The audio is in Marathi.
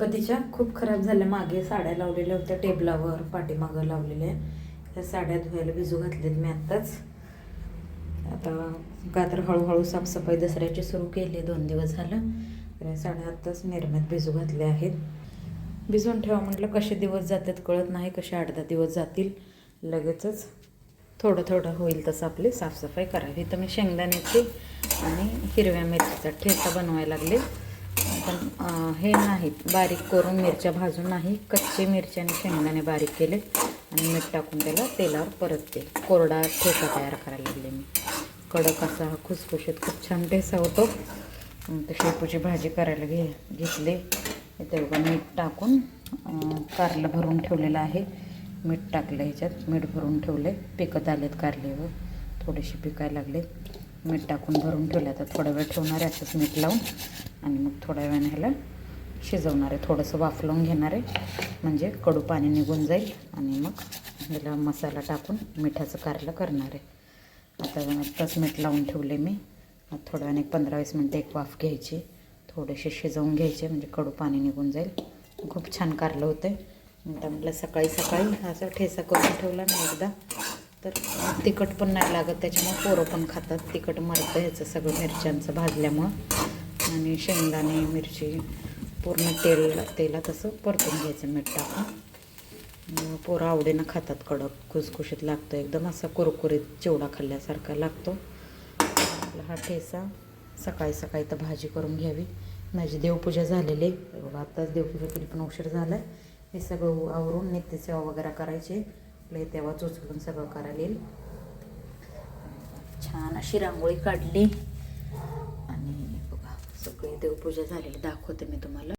गणपतीच्या खूप खराब झाल्या. मागे साड्या लावलेल्या होत्या टेबलावर पाठीमागं लावलेल्या त्या साड्या धुवायला भिजू घातलेत मी आत्ताच. आता का तर हळूहळू साफसफाई दसऱ्याची सुरू केली दोन दिवस झालं. तर या साड्या आत्ताच निर्म्यात भिजू घातल्या आहेत. भिजवून ठेवा म्हटलं कसे दिवस जातात कळत नाही कसे आठ दहा दिवस जातील लगेचच थोडं थोडं होईल तसं आपली साफसफाई करावी. तर मी शेंगदाण्याची आणि हिरव्या मिरचीचा ठेचा बनवायला लागले. आपण हे नाहीत. बारीक करून मिरच्या भाजून नाही कच्चे मिरची आणि शेंगदाणे बारीक केले आणि मीठ टाकून त्याला तेलावर परतते कोरडा ठेचा तयार करायला लागले मी. कडक असा खुसखुशीत खूप छान ठेसा होतो. मग ते शेपूची भाजी करायला घे घेतले. तेवढं मीठ टाकून कारलं भरून ठेवलेलं आहे. मीठ टाकलं ह्याच्यात मीठ भरून ठेवले. पिकत आलेत कारलेवर थोडेसे पिकायला लागले मीठ टाकून भरून ठेवले. आता थोडा वेळ ठेवणार याच्यात मीठ लावून. आणि मग थोड्या वेळाने ह्याला शिजवणार आहे. थोडंसं वाफलवून घेणार आहे. म्हणजे कडू पाणी निघून जाईल आणि मग ह्याला मसाला टाकून मिठाचं कारलं करणार आहे. आता आत्ताच मीठ लावून ठेवले मी. आता थोड्या वेळाने एक पंधरा वीस मिनटं एक वाफ घ्यायची. थोडेसे शिजवून घ्यायचे म्हणजे कडू पाणी निघून जाईल. खूप छान कारलं होतं. आता म्हटलं सकाळी सकाळी असा ठेचा करून ठेवला ना एकदा. तर तिखट पण नाही लागत त्याच्यामुळे पोरं पण खातात. तिखट मरतं ह्याचं सगळं मिरच्यांचं भाजल्यामुळं. आणि शेंगदाणे मिरची पूर्ण तेल तेलात असं परतून घ्यायचं मीठ टाकून. मग पोरं आवडीनं खातात कडक खुसखुशीत लागतो. एकदम असा कुरकुरीत चिवडा खाल्ल्यासारखा लागतो. आपला हा ठेचा सकाळी सकाळी तर भाजी करून घ्यावी. माझी देवपूजा झालेली आहे. बघा आत्ताच देवपूजा केली पण उशीर झाला आहे हे सगळं आवरून नित्यसेवा वगैरे करायची. आपले तेव्हाच उचलून सगळं करायला येईल. छान अशी रांगोळी काढली. सगळी देवपूजा झालेली दाखवते मी तुम्हाला.